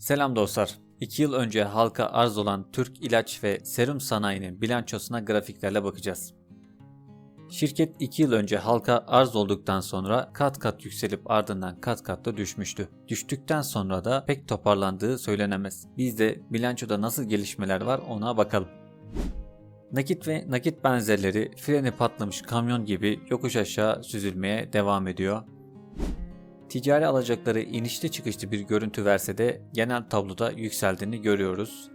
Selam dostlar. 2 yıl önce halka arz olan Türk ilaç ve serum sanayinin bilançosuna grafiklerle bakacağız. Şirket 2 yıl önce halka arz olduktan sonra kat kat yükselip ardından kat kat da düşmüştü. Düştükten sonra da pek toparlandığı söylenemez. Biz de bilançoda nasıl gelişmeler var ona bakalım. Nakit ve nakit benzerleri freni patlamış kamyon gibi yokuş aşağı süzülmeye devam ediyor. Ticari alacakları inişli çıkışlı bir görüntü verse de genel tabloda yükseldiğini görüyoruz.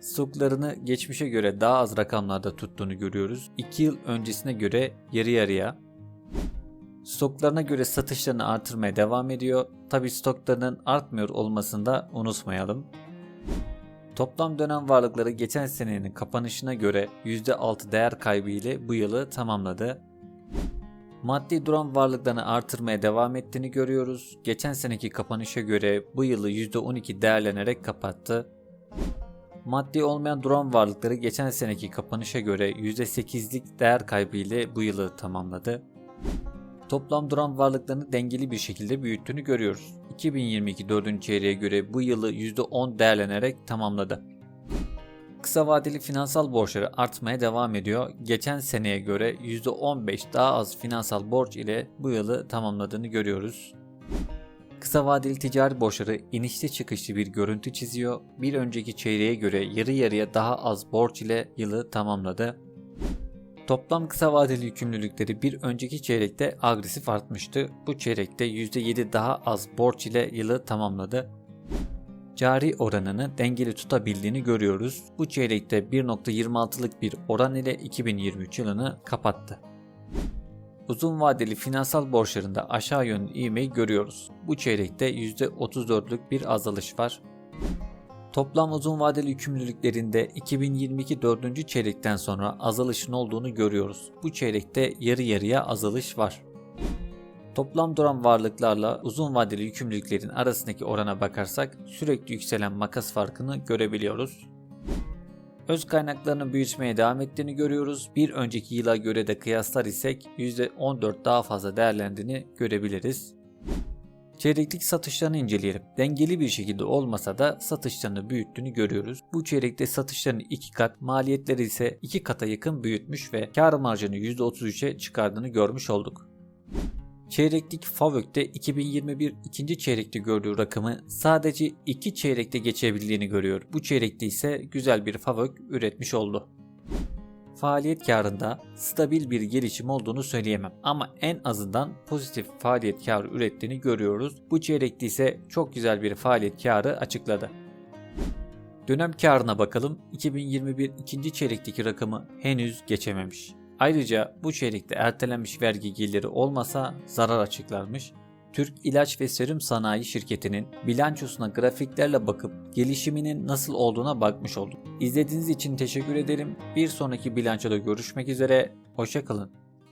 Stoklarını geçmişe göre daha az rakamlarda tuttuğunu görüyoruz. 2 yıl öncesine göre yarı yarıya. Stoklarına göre satışlarını artırmaya devam ediyor. Tabi stoklarının artmıyor olmasını da unutmayalım. Toplam dönem varlıkları geçen senenin kapanışına göre %6 değer kaybı ile bu yılı tamamladı. Maddi duran varlıklarını artırmaya devam ettiğini görüyoruz. Geçen seneki kapanışa göre bu yılı %12 değerlenerek kapattı. Maddi olmayan duran varlıkları geçen seneki kapanışa göre %8'lik değer kaybı ile bu yılı tamamladı. Toplam duran varlıklarını dengeli bir şekilde büyüttüğünü görüyoruz. 2022 4. çeyreğe göre bu yılı %10 değerlenerek tamamladı. Kısa vadeli finansal borçları artmaya devam ediyor. Geçen seneye göre %15 daha az finansal borç ile bu yılı tamamladığını görüyoruz. Kısa vadeli ticari borçları inişli çıkışlı bir görüntü çiziyor. Bir önceki çeyreğe göre yarı yarıya daha az borç ile yılı tamamladı. Toplam kısa vadeli yükümlülükleri bir önceki çeyrekte agresif artmıştı. Bu çeyrekte %7 daha az borç ile yılı tamamladı cari oranını dengeli tutabildiğini görüyoruz. Bu çeyrekte 1.26'lık bir oran ile 2023 yılını kapattı. Uzun vadeli finansal borçlarında aşağı yönlü ivmeyi görüyoruz. Bu çeyrekte %34'lük bir azalış var. Toplam uzun vadeli yükümlülüklerinde 2022 4. çeyrekten sonra azalışın olduğunu görüyoruz. Bu çeyrekte yarı yarıya azalış var. Toplam duran varlıklarla uzun vadeli yükümlülüklerin arasındaki orana bakarsak sürekli yükselen makas farkını görebiliyoruz. Öz kaynaklarının büyütmeye devam ettiğini görüyoruz. Bir önceki yıla göre de kıyaslar isek %14 daha fazla değerlendiğini görebiliriz. Çeyreklik satışlarını inceleyelim. Dengeli bir şekilde olmasa da satışlarını büyüttüğünü görüyoruz. Bu çeyrekte satışlarını 2 kat, maliyetleri ise 2 kata yakın büyütmüş ve kar marjını %33'e çıkardığını görmüş olduk. Çeyreklik FAVÖK'te 2021 ikinci çeyrekte gördüğü rakamı sadece 2 çeyrekte geçebildiğini görüyor. Bu çeyrekte ise güzel bir FAVÖK üretmiş oldu. Faaliyet karında stabil bir gelişim olduğunu söyleyemem ama en azından pozitif faaliyet karı ürettiğini görüyoruz. Bu çeyrekte ise çok güzel bir faaliyet karı açıkladı. Dönem karına bakalım. 2021 ikinci çeyrekteki rakamı henüz geçememiş. Ayrıca bu çeyrekte ertelenmiş vergi geliri olmasa zarar açıklarmış. Türk İlaç ve Serum Sanayi Şirketi'nin bilançosuna grafiklerle bakıp gelişiminin nasıl olduğuna bakmış olduk. İzlediğiniz için teşekkür ederim. Bir sonraki bilançoda görüşmek üzere. Hoşçakalın.